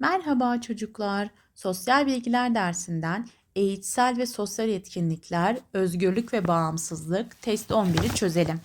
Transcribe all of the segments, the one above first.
Merhaba çocuklar. Sosyal bilgiler dersinden eğitsel ve sosyal etkinlikler, özgürlük ve bağımsızlık test 11'i çözelim.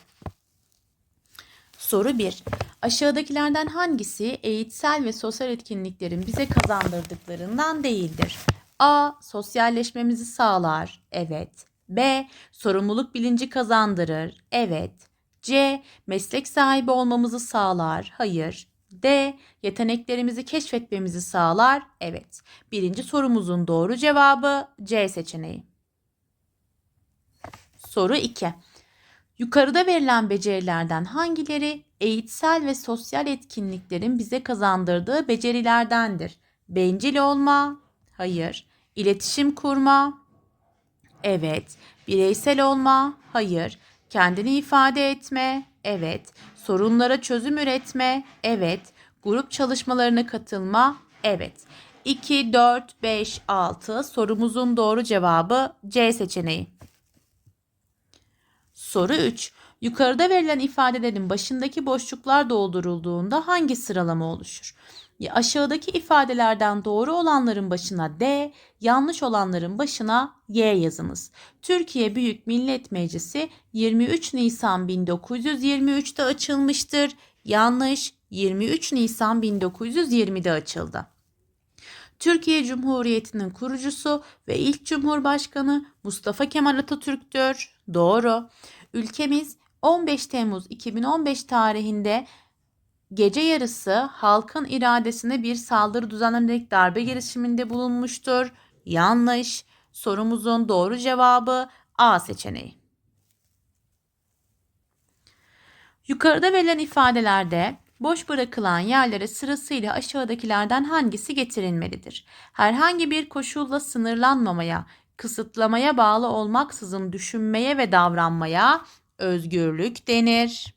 Soru 1. Aşağıdakilerden hangisi eğitsel ve sosyal etkinliklerin bize kazandırdıklarından değildir? A. Sosyalleşmemizi sağlar. Evet. B. Sorumluluk bilinci kazandırır. Evet. C. Meslek sahibi olmamızı sağlar. Hayır. D. Yeteneklerimizi keşfetmemizi sağlar. Evet. Birinci sorumuzun doğru cevabı C seçeneği. Soru 2. Yukarıda verilen becerilerden hangileri eğitsel ve sosyal etkinliklerin bize kazandırdığı becerilerdendir? Bencil olma? Hayır. İletişim kurma? Evet. Bireysel olma? Hayır. Kendini ifade etme? Evet. Sorunlara çözüm üretme? Evet. Grup çalışmalarına katılma? Evet. 2, 4, 5, 6 sorumuzun doğru cevabı C seçeneği. Soru 3. Yukarıda verilen ifadelerin başındaki boşluklar doldurulduğunda hangi sıralama oluşur? Aşağıdaki ifadelerden doğru olanların başına D, yanlış olanların başına Y yazınız. Türkiye Büyük Millet Meclisi 23 Nisan 1923'te açılmıştır. Yanlış 23 Nisan 1920'de açıldı. Türkiye Cumhuriyeti'nin kurucusu ve ilk Cumhurbaşkanı Mustafa Kemal Atatürk'tür. Doğru. Ülkemiz 15 Temmuz 2015 tarihinde gece yarısı halkın iradesine bir saldırı düzenlenerek darbe girişiminde bulunmuştur. Yanlış. Sorumuzun doğru cevabı A seçeneği. Yukarıda verilen ifadelerde boş bırakılan yerlere sırasıyla aşağıdakilerden hangisi getirilmelidir? Herhangi bir koşulla sınırlanmamaya, kısıtlamaya bağlı olmaksızın düşünmeye ve davranmaya özgürlük denir.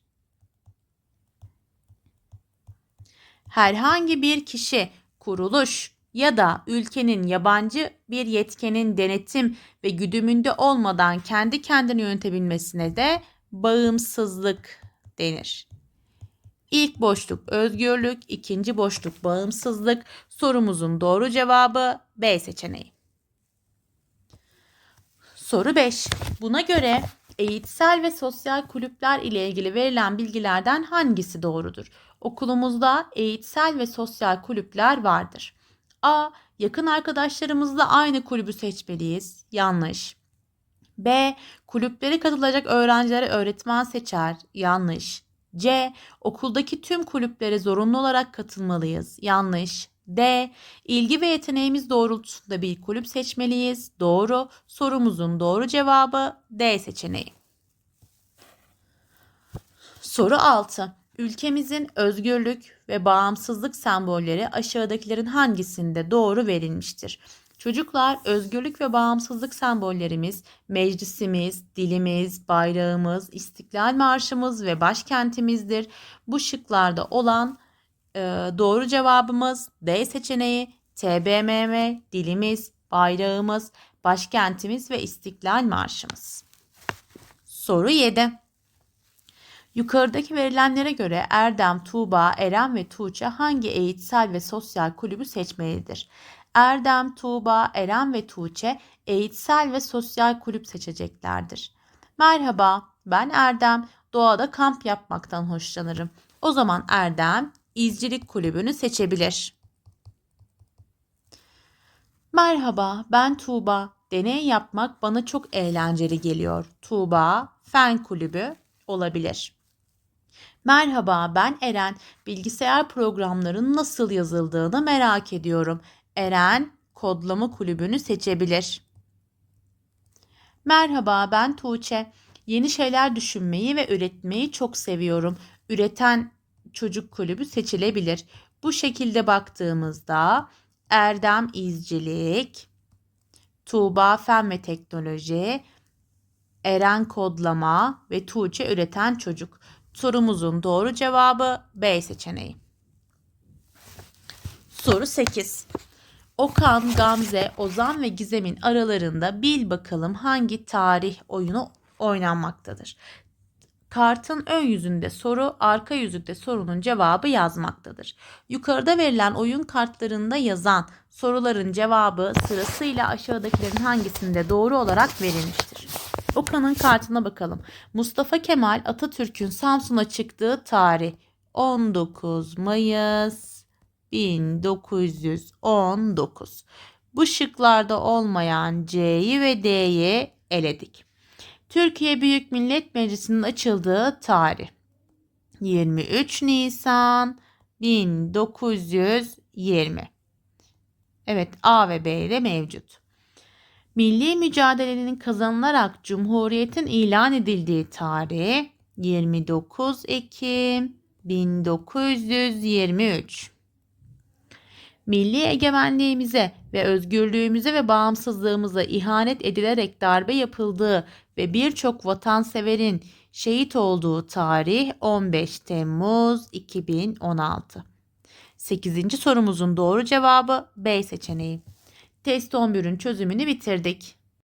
Herhangi bir kişi, kuruluş ya da ülkenin yabancı bir yetkenin denetim ve güdümünde olmadan kendi kendini yönetebilmesine de bağımsızlık denir. İlk boşluk özgürlük, ikinci boşluk bağımsızlık. Sorumuzun doğru cevabı B seçeneği. Soru 5. Buna göre eğitsel ve sosyal kulüpler ile ilgili verilen bilgilerden hangisi doğrudur? Okulumuzda eğitsel ve sosyal kulüpler vardır. A. Yakın arkadaşlarımızla aynı kulübü seçmeliyiz. Yanlış. B. Kulüplere katılacak öğrencilere öğretmen seçer. Yanlış. C. Okuldaki tüm kulüplere zorunlu olarak katılmalıyız. Yanlış. D. İlgi ve yeteneğimiz doğrultusunda bir kulüp seçmeliyiz. Doğru. Sorumuzun doğru cevabı D seçeneği. Soru 6. Ülkemizin özgürlük ve bağımsızlık sembolleri aşağıdakilerin hangisinde doğru verilmiştir? Çocuklar özgürlük ve bağımsızlık sembollerimiz meclisimiz, dilimiz, bayrağımız, istiklal marşımız ve başkentimizdir. Bu şıklarda olan doğru cevabımız D seçeneği TBMM, dilimiz, bayrağımız, başkentimiz ve istiklal marşımız. Soru 7. Yukarıdaki verilenlere göre Erdem, Tuğba, Eren ve Tuğçe hangi eğitsel ve sosyal kulübü seçmelidir? Erdem, Tuğba, Eren ve Tuğçe eğitsel ve sosyal kulüp seçeceklerdir. Merhaba, ben Erdem. Doğada kamp yapmaktan hoşlanırım. O zaman Erdem izcilik kulübünü seçebilir. Merhaba, ben Tuğba. Deney yapmak bana çok eğlenceli geliyor. Tuğba, fen kulübü olabilir. Merhaba, ben Eren. Bilgisayar programlarının nasıl yazıldığını merak ediyorum. Eren kodlama kulübünü seçebilir. Merhaba ben Tuğçe. Yeni şeyler düşünmeyi ve üretmeyi çok seviyorum. Üreten çocuk kulübü seçilebilir. Bu şekilde baktığımızda Erdem İzcilik, Tuğba Fen ve Teknoloji, Eren Kodlama ve Tuğçe Üreten Çocuk. Sorumuzun doğru cevabı B seçeneği. Soru 8. Okan, Gamze, Ozan ve Gizem'in aralarında bil bakalım hangi tarih oyunu oynanmaktadır. Kartın ön yüzünde soru, arka yüzünde sorunun cevabı yazmaktadır. Yukarıda verilen oyun kartlarında yazan soruların cevabı sırasıyla aşağıdakilerin hangisinde doğru olarak verilmiştir? Okan'ın kartına bakalım. Mustafa Kemal Atatürk'ün Samsun'a çıktığı tarih 19 Mayıs 1919. Bu şıklarda olmayan C'yi ve D'yi eledik. Türkiye Büyük Millet Meclisi'nin açıldığı tarih 23 Nisan 1920. Evet A ve B de mevcut. Milli mücadelenin kazanılarak Cumhuriyet'in ilan edildiği tarih 29 Ekim 1923. Milli egemenliğimize ve özgürlüğümüze ve bağımsızlığımıza ihanet edilerek darbe yapıldığı ve birçok vatanseverin şehit olduğu tarih 15 Temmuz 2016. 8. sorumuzun doğru cevabı B seçeneği. Test 11'ün çözümünü bitirdik.